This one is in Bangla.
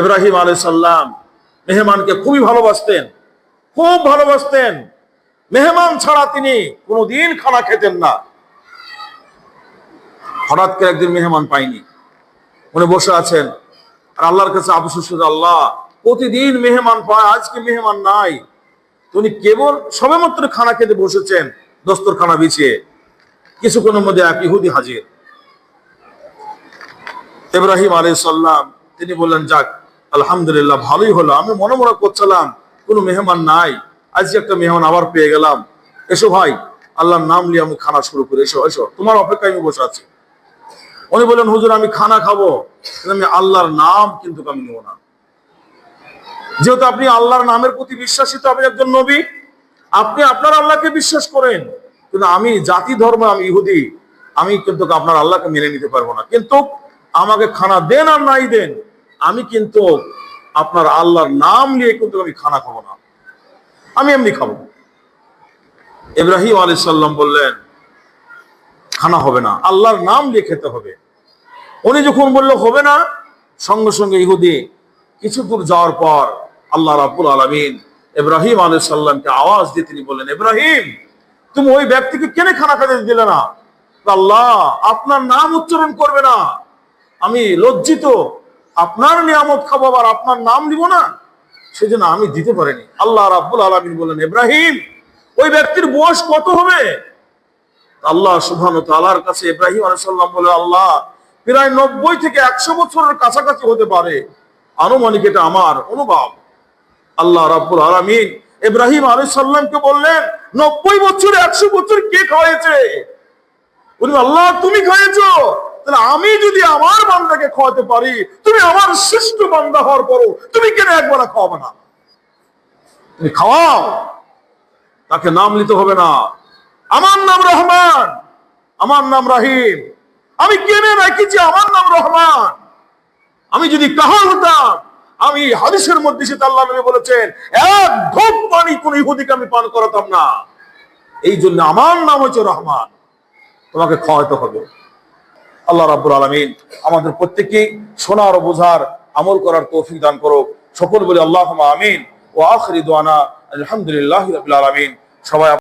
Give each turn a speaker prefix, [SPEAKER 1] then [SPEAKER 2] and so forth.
[SPEAKER 1] ইব্রাহিম আলাই সাল্লাম মেহমানকে খুবই ভালোবাসতেন, খুব ভালোবাসতেন। মেহমান ছাড়া তিনি কোনোদিন খানা খেতেন না। হঠাৎ করে একদিন মেহমান পাইনি উনি বসে আছেন। আর আল্লাহর কাছে শুধু আল্লাহ, প্রতিদিন মেহমান পায়, আজকে মেহমান নাই। উনি কেবল সবেমাত্র খানা খেতে বসেছেন দস্তর খানা বিছিয়ে। কিছুক্ষণের মধ্যে এক ইহুদি হাজির। ইব্রাহিম আলী সাল্লাম তিনি বললেন, যাক আলহামদুলিল্লাহ, ভালোই হলো। আমি মনে মনে করছিলাম, কোনো মেহমান নাই। আজকে একটা মেহমান আবার পেয়ে গেলাম। এসো ভাই, আল্লাহর নাম নিয়ে আমি খানা শুরু করি। এসো এসো। তোমার অপেক্ষায় আমি বসে আছি। উনি বললেন, হুজুর, আমি খানা খাব। আমি আল্লাহর নাম কিন্তু আমি নেব না। যেহেতু আপনি আল্লাহর নামের প্রতি বিশ্বাসী, তো আপনি একজন নবী। আপনি আপনার আল্লাহকে বিশ্বাস করেন। কিন্তু আমি জাতি, ধর্ম, আমি ইহুদি, আমি কিন্তু আপনার আল্লাহকে মেনে নিতে পারব না। কিন্তু আমাকে খানা দেন আর নাই দেন আমি কিন্তু আপনার আল্লাহর নাম নিয়ে কিন্তু আমি খানা খাব না। আমি এমনি খাব। ইব্রাহিম আলী সাল্লাম বললেন, খানা হবে না, আল্লাহর নাম নিয়ে খেতে হবে। উনি যখন বলল, হবে না, সঙ্গে সঙ্গে ইহুদি কিছু দূর যাওয়ার পর আল্লাহ রাবুল আলমিন ইব্রাহিম আলী সাল্লামকে আওয়াজ দিয়ে তিনি বললেন, ইব্রাহিম, তুমি ওই ব্যক্তিকে কেনে খানা খেতে দিলে না? আল্লাহ আপনার নাম উচ্চারণ করবে না। আমি লজ্জিত আপনার নিয়ামত খাব, আবার আপনার নাম দিব না? সেজন্য আমি দিতে পারিনি। আল্লাহ রাব্বুল আলমিন বললেন, ইব্রাহিম, ওই ব্যক্তির বয়স কত হবে? আল্লাহ সুবহান তালার কাছে ইব্রাহিম আলাইসাল্লাম বলে, আল্লাহ, প্রায় নব্বই থেকে একশো বছরের কাছাকাছি হতে পারে। আনুমানিক এটা আমার অনুভব। আল্লাহ রাব্বুল আলামিন ইব্রাহিম আলাইসাল্লামকে বললেন, নব্বই বছর একশো বছর কে খাওয়াইছে? উনি আল্লাহ, তুমি খাইয়েছো? তাহলে আমি যদি আমার বান্দাকে খাওয়াতে পারি, তুমি আমার শ্রেষ্ঠ বান্দা হওয়ার পরও তুমি কেন একবার খাওয়াবে না? তুমি খাওয়াও। তাকে নাম নিতে হবে না। আমার নাম রহমান, আমার নাম রাহিম। আমি কেনে রাখি আমার নাম রহমান। আমি যদি কাহার হতাম, আমি হাদিসের মধ্যে সে আল্লাহ নবী বলেছেন, এক ঢোক পানি কোন ইহুদিকে আমি পান করাতাম না। এই জন্য আমার নাম হচ্ছে রহমান। তোমাকে খাওয়াতে হবে। আল্লাহ রাব্বুল আলমিন আমাদের প্রত্যেকেই শোনার বোঝার আমল করার তৌফিক দান করো সকল বলে আল্লাহ আমিন। ও আখরি দোয়ানা আলহামদুলিল্লাহ রবিল আলমিন। সবাই